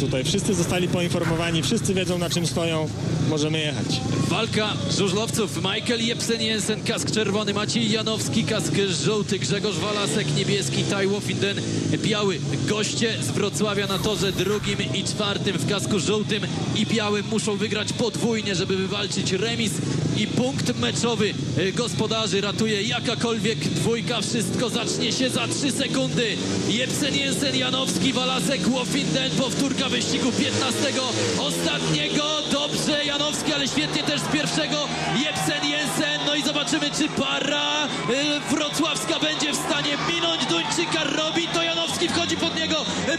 Tutaj wszyscy zostali poinformowani, wszyscy wiedzą na czym stoją, możemy jechać. Walka żużlowców. Michael Jepsen Jensen, kask czerwony. Maciej Janowski, kask żółty. Grzegorz Walasek, niebieski. Tajło Finden, biały. Goście z Wrocławia na torze drugim i czwartym w kasku żółtym i białym muszą wygrać podwójnie, żeby wywalczyć remis i punkt meczowy e, gospodarzy ratuje jakakolwiek dwójka. Wszystko zacznie się za 3 sekundy. Jepsen Jensen, Janowski, Walasek, Łofinden. Powtórka wyścigu 15. Ostatniego. Dobrze Janowski, ale świetnie też z pierwszego. Jepsen Jensen. No i zobaczymy, czy para e, wrocławska będzie w stanie minąć Duńczyka. Robi to Janowski, wchodzi pod niego e,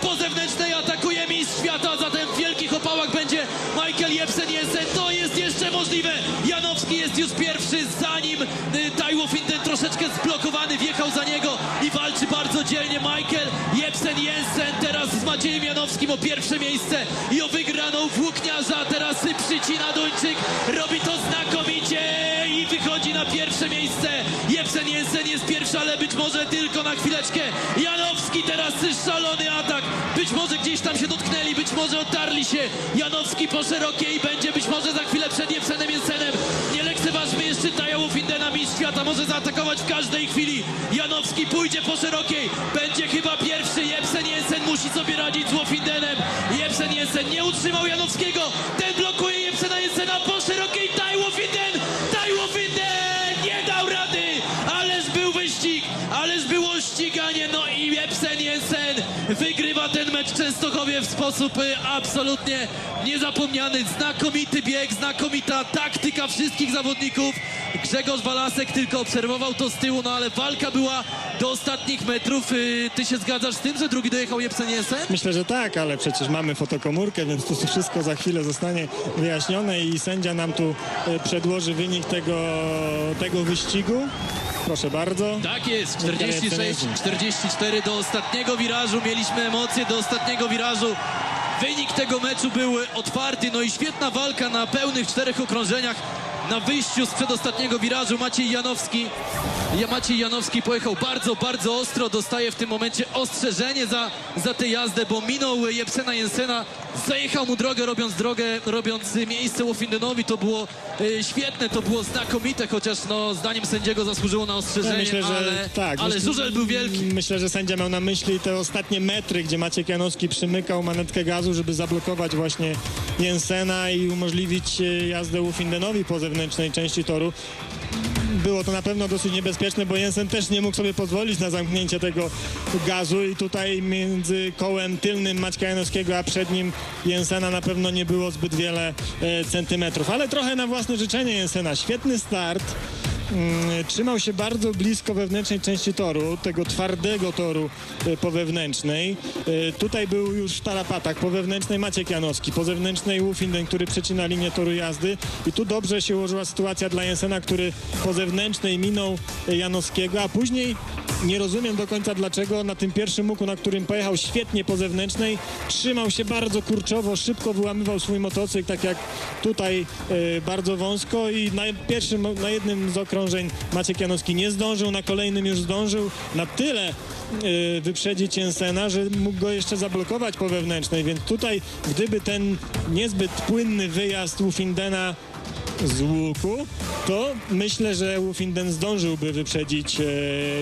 pierwszy, zanim y, Tajło Finden troszeczkę zblokowany, wjechał za niego i walczy bardzo dzielnie Michael Jepsen Jensen teraz z Maciejem Janowskim o pierwsze miejsce i o wygraną włókniarza. Teraz przycina Duńczyk, robi to znakomicie i wychodzi na pierwsze miejsce. Jepsen Jensen jest pierwszy, ale być może tylko na chwileczkę. Janowski teraz szalony atak, być może gdzieś tam się dotknęli, być może otarli się. Janowski po szerokiej będzie być może za chwilę przed Jepsenem Jensenem. Może zaatakować w każdej chwili. Janowski pójdzie po szerokiej, będzie chyba pierwszy. Jepsen Jensen musi sobie radzić z Łofindenem. Jepsen Jensen nie utrzymał Janowskiego, ten blokuje Jepsena Jensena po szerokiej. Tajło Finden, Tajło Finden nie dał rady, ależ był wyścig, ależ było ściganie. No i Jepsen Jensen wygrywa ten mecz w Częstochowie w sposób y, absolutnie niezapomniany. Znakomity bieg, znakomita taktyka wszystkich zawodników. Grzegorz Walasek tylko obserwował to z tyłu, no ale walka była do ostatnich metrów. Y, Ty się zgadzasz z tym, że drugi dojechał Jensen? Myślę, że tak, ale przecież mamy fotokomórkę, więc tu wszystko za chwilę zostanie wyjaśnione i sędzia nam tu e, przedłoży wynik tego, tego wyścigu. Proszę bardzo. Tak jest, 46-44 do ostatniego wirażu. Mieliśmy emocje do ostatniego wirażu. Wynik tego meczu był otwarty, no i świetna walka na pełnych czterech okrążeniach. Na wyjściu z przedostatniego wirażu Maciej Janowski. Ja Maciej Janowski pojechał bardzo, bardzo ostro. Dostaje w tym momencie ostrzeżenie za, za tę jazdę, bo minął Jepsena Jensena. Zajechał mu drogę, robiąc drogę, robiąc miejsce Łofindenowi. To było e, świetne, to było znakomite, chociaż no, zdaniem sędziego zasłużyło na ostrzeżenie, myślę, że ale, tak. ale myślę- żużel był wielki. Myślę, że sędzia miał na myśli te ostatnie metry, gdzie Maciek Janowski przymykał manetkę gazu, żeby zablokować właśnie Jensena i umożliwić e, jazdę Ufindenowi po zewnętrznej części toru. Było to na pewno dosyć niebezpieczne, bo Jensen też nie mógł sobie pozwolić na zamknięcie tego gazu i tutaj między kołem tylnym Maćka Janowskiego, a przednim Jensena na pewno nie było zbyt wiele e, centymetrów, ale trochę na własne życzenie Jensena. Świetny start. Mm, Trzymał się bardzo blisko wewnętrznej części toru, tego twardego toru e, po wewnętrznej. E, Tutaj był już w tarapatach, po wewnętrznej Maciek Janowski, po zewnętrznej Łufinden, który przecina linię toru jazdy i tu dobrze się ułożyła sytuacja dla Jensena, który po zewnętrznej minął e, Janowskiego, a później nie rozumiem do końca dlaczego na tym pierwszym łuku, na którym pojechał świetnie po zewnętrznej, trzymał się bardzo kurczowo, szybko wyłamywał swój motocykl, tak jak tutaj e, bardzo wąsko. I na pierwszym, na jednym z okrążeń Maciek Janowski nie zdążył, na kolejnym już zdążył. Na tyle e, wyprzedzić Jensena, że mógł go jeszcze zablokować po wewnętrznej, więc tutaj gdyby ten niezbyt płynny wyjazd Ufindena z łuku, to myślę, że Łufinden zdążyłby wyprzedzić e,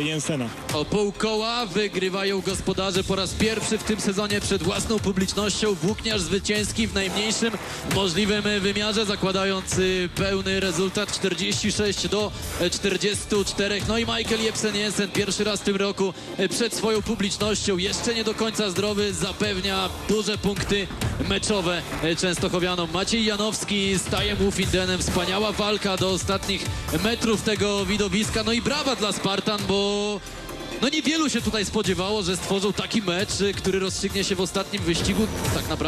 Jensena. O pół koła wygrywają gospodarze po raz pierwszy w tym sezonie przed własną publicznością. Włókniarz zwycięski w najmniejszym możliwym wymiarze, zakładając pełny rezultat 46 do e, 44. No i Michael Jepsen Jensen pierwszy raz w tym roku e, przed swoją publicznością, jeszcze nie do końca zdrowy, zapewnia duże punkty meczowe e, Częstochowianom. Maciej Janowski z Tajem Łufindenem, wspaniała walka do ostatnich metrów tego widowiska. No i brawa dla Spartan, bo no niewielu się tutaj spodziewało, że stworzą taki mecz, y, który rozstrzygnie się w ostatnim wyścigu tak naprawdę.